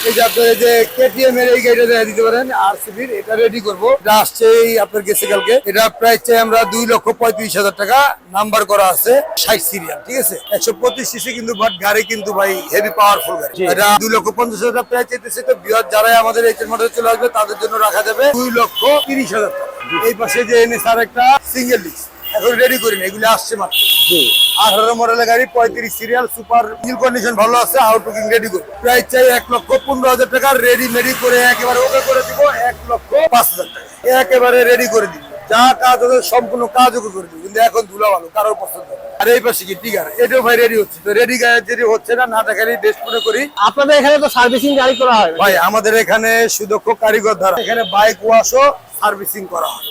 B: এই যে আপনার এই যে কেটিএম এর এই গাড়িটা দেখা দিতে পারেন আর সিবির এটা রেডি করব। এটা আসছে এই আপনার গেছে কালকে। এটা প্রাইস চাই আমরা দুই লক্ষ পঁয়ত্রিশ হাজার টাকা। নাম্বার করা আছে ষাট সিরিয়াল ঠিক আছে? একশো পঁচিশ সিসি কিন্তু বাট গাড়ি কিন্তু ভাই হেভি পাওয়ারফুল গাড়ি। এটা দুই লক্ষ পঞ্চাশ হাজার প্রাইস চাইতেছে তো বৃহৎ যারাই আমাদের এইচের মডেল চলে আসবে তাদের জন্য রাখা যাবে দুই লক্ষ তিরিশ হাজার টাকা। এই পাশে যে এনেছে আর একটা সিঙ্গেল ডিস্ক এখন রেডি করিনি এগুলি আসছে মাত্র।
A: জি।
B: আঠারো মডেলের গাড়ি পঁয়ত্রিশ সিরিয়াল সুপার ইল কন্ডিশন ভালো আছে আউটলুকিং রেডি করে। প্রাইস চাই এক লক্ষ পনেরো হাজার টাকা রেডি মেডি করে একেবারে ওকে করে দিব এক লক্ষ পাঁচ হাজার টাকা। একেবারে রেডি করে দিব। যা কাজ হবে সম্পূর্ণ কাজ ওকে করে দিব। কিন্তু এখন ধুলা ভালো কারোর পছন্দ আর এই পাশে কি টিকার এটাও ভাই রেডি হচ্ছে। তো রেডি যদি হচ্ছে না না দেখালি বেস্ট মনে করি।
A: আপনাদের এখানে তো সার্ভিসিং গাড়ি করা হয়।
B: ভাই আমাদের এখানে সুদক্ষ কারিগর দ্বারা এখানে বাইক ওয়াশও সার্ভিসিং করা হয়।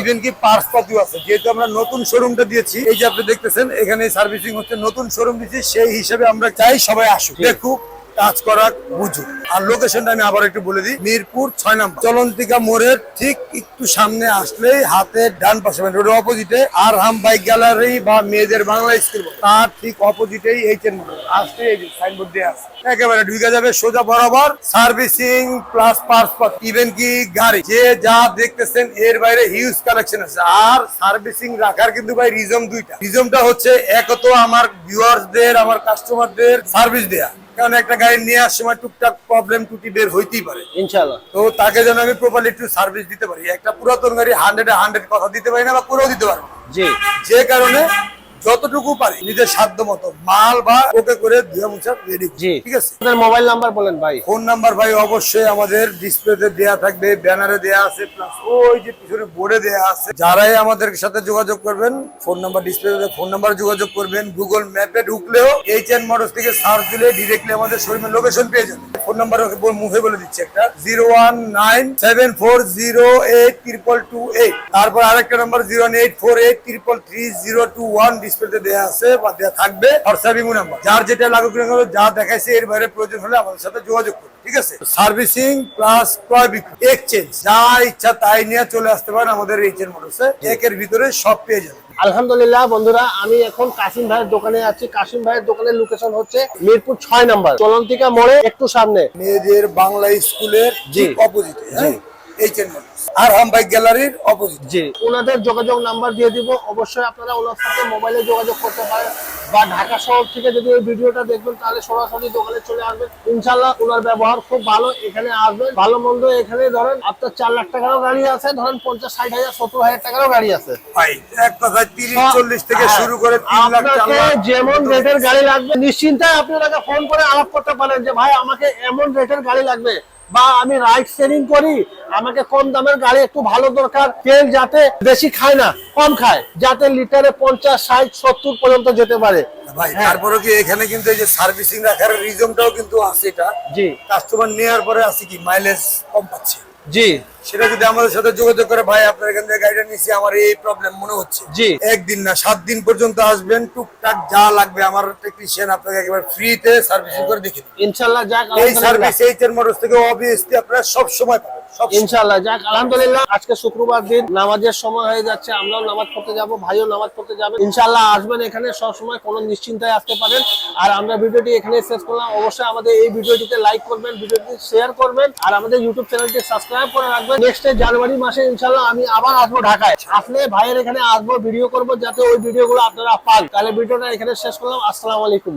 B: ইভেন কি পার্টস পাতিও আছে। যেহেতু আমরা নতুন শোরুমটা দিয়েছি এই যে আপনি দেখতেছেন এখানে সার্ভিসিং হচ্ছে নতুন শোরুম দিয়েছি সেই হিসেবে আমরা চাই সবাই আসুক। দেখুক কাজ করা বুঝুক আর লোকেশনটা আমি আবার একটু বলে দিই। মিরপুর ছয় নম্বর। চলন্তিকা মোড়ের ঠিক একটু সামনে আসলেই হাতে ডান পাশে মানে রোডের অপোজিটে আর হাম বাইক গ্যালারি বা মেয়েদের বাংলা স্কুল তার ঠিক অপোজিটেই এইচ এন মোড়। আসলে এই সাইনবোর্ড দিয়ে আছে। একেবারে ঢুকে যাবে সোজা বরাবর সার্ভিসিং প্লাস পার্স ইভেন কি গাড়ি। যে যা দেখতেছেন, এর বাইরে হিউজ কালেকশন আছে। আর সার্ভিসিং রাখার কিন্তু ভাই রিজম দুইটা। রিজমটা হচ্ছে, এক তো আমার ভিউয়ার্সদের আমার কাস্টমারদের সার্ভিস দেয়া। কারণ একটা গাড়ি নিয়ে আসার সময় টুকটাক প্রবলেম টুটি বের হইতেই পারে।
A: ইনশাল্লাহ
B: তো তাকে যেন আমি প্রপারলি একটু সার্ভিস দিতে পারি। একটা পুরাতন গাড়ি হান্ড্রেড হান্ড্রেড কথা দিতে পারি না বা পুরো দিতে পারব।
A: জি।
B: যে কারণে যতটুকু পারি নিজের সাধ্য মতো মাল বা ওকে করে ধুয়ে মুছা রেডি
A: জি।
B: ঠিক আছে?
A: আপনাদের মোবাইল নাম্বার বলেন ভাই।
B: ফোন নাম্বার ভাই অবশ্যই আমাদের ডিসপ্লেতে দেয়া থাকবে ব্যানারে দেয়া আছে প্লাস ওই যে পিছনে বোর্ডে দেয়া আছে। যারাই আমাদের সাথে যোগাযোগ করবেন ফোন নাম্বার ডিসপ্লেতে ফোন নাম্বার যোগাযোগ করবেন গুগল ম্যাপে ঢুকলেও এইচ এন মোটরস থেকে সার্চ দিলে ডিরেক্টলি আমাদের শোরুমের লোকেশন পেয়ে যাবেন। ফোন নাম্বার মুখে বলে দিচ্ছি একটা। Zero one nine seven four zero eight triple two eight তারপর আরেকটা number zero eight four eight triple three zero two one ডিসপ্লেতে দেয়া আছে বা দেয়া থাকবে হোয়াটসঅ্যাপ ইমো নাম্বার যার যেটা লাগুক না কেন, যা দেখাইছে এর বাইরে প্রয়োজন হলে আমাদের সাথে যোগাযোগ করুন ঠিক আছে? সার্ভিসিং প্লাস ক্রয় বিক্রি এক্সচেঞ্জ যা ইচ্ছা তাই নিয়ে চলে আসতে পারেন আমাদের এইচ এর মোটরসে একের ভিতরে সব পেয়ে যাবেন।
A: আলহামদুলিল্লাহ বন্ধুরা আমি এখন কাশিম ভাইয়ের দোকানে আছি। কাশিম ভাইয়ের দোকানের লোকেশন হচ্ছে মিরপুর ছয় নাম্বার চলন্তিকা মোড়ে একটু সামনে।
B: মেয়েদের বাংলা স্কুলের। অপোজিটে এইচ মোটরস আর হাম বাইক গ্যালারির অপোজিট
A: জি। ওনাদের যোগাযোগ নাম্বার দিয়ে দিব। অবশ্যই আপনারা ওনার সাথে মোবাইলে যোগাযোগ করতে পারেন বা ঢাকা শহর থেকে যদি এই ভিডিওটা দেখবেন তাহলে সরাসরি দোকানে চলে আসবেন। ইনশাল্লাহ ওনার ব্যবহার খুব ভালো এখানে আসবেন। ভালো মন্দ এখানে ধরেন আপনার চার লাখ টাকারও গাড়ি আছে ধরেন পঞ্চাশ ষাট হাজার সত্তর হাজার টাকারও গাড়ি আছে।
B: ভাই এক কথায় তিরিশ চল্লিশ থেকে শুরু করে
A: আপনাকে যেমন রেটের গাড়ি লাগবে নিশ্চিন্তায় আপনি ফোন করে আলাপ করতে পারেন যে ভাই আমাকে এমন রেটের গাড়ি লাগবে বা আমি রাইড শেয়ারিং করি আমাকে কম দামের গাড়ি একটু ভালো দরকার তেল যাতে বেশি খায় না কম খায় যাতে লিটারে পঞ্চাশ ষাট সত্তর পর্যন্ত যেতে পারে।
B: ভাই
A: হ্যাঁ।
B: তারপরে কি এখানে কিন্তু এই যে সার্ভিসিং রাখার রিজনটাও কিন্তু আছে এটা?
A: জি।
B: কাস্টমার নেওয়ার পরে আছে কি? মাইলেজ কম পাচ্ছে।
A: জি।
B: সেটা যদি আমাদের সাথে যোগাযোগ করে ভাই আপনার এখান থেকে গাড়িটা নিচ্ছি আমার এই প্রবলেম মনে হচ্ছে।
A: জি।
B: একদিন না সাত দিন পর্যন্ত আসবেন টুকটাক যা লাগবে আমার টেকনিশিয়ান আপনাকে একেবারে ফ্রিতে সার্ভিসিং করে দেখে
A: যাক
B: এই সার্ভিস এইচ এর মোটরস থেকে অবভিয়াসলি আপনারা সব সময় পাবেন সব
A: ইনশাল্লাহ যাক আলহামদুলিল্লাহ আজকে শুক্রবার দিন নামাজের সময় হয়ে যাচ্ছে আমরাও নামাজ পড়তে যাব ভাইও নামাজ পড়তে যাবে। ইনশাল্লাহ আসবেন এখানে সব সময় কোনো নিশ্চিন্তায় আসতে পারেন। আর আমরা ভিডিওটি এখানে শেষ করলাম। অবশ্যই আমাদের এই ভিডিওটিতে লাইক করবেন ভিডিওটি শেয়ার করবেন। আর আমাদের ইউটিউব চ্যানেলটি সাবস্ক্রাইব করে রাখবেন। নেক্সট জানুয়ারি মাসে ইনশাল্লাহ আমি আবার আসব ঢাকায়। আসলে ভাইয়ের এখানে আসব ভিডিও করব, যাতে ওই ভিডিওগুলো আপনারা পান। তাহলে ভিডিওটা এখানে শেষ করলাম। আসসালামু আলাইকুম।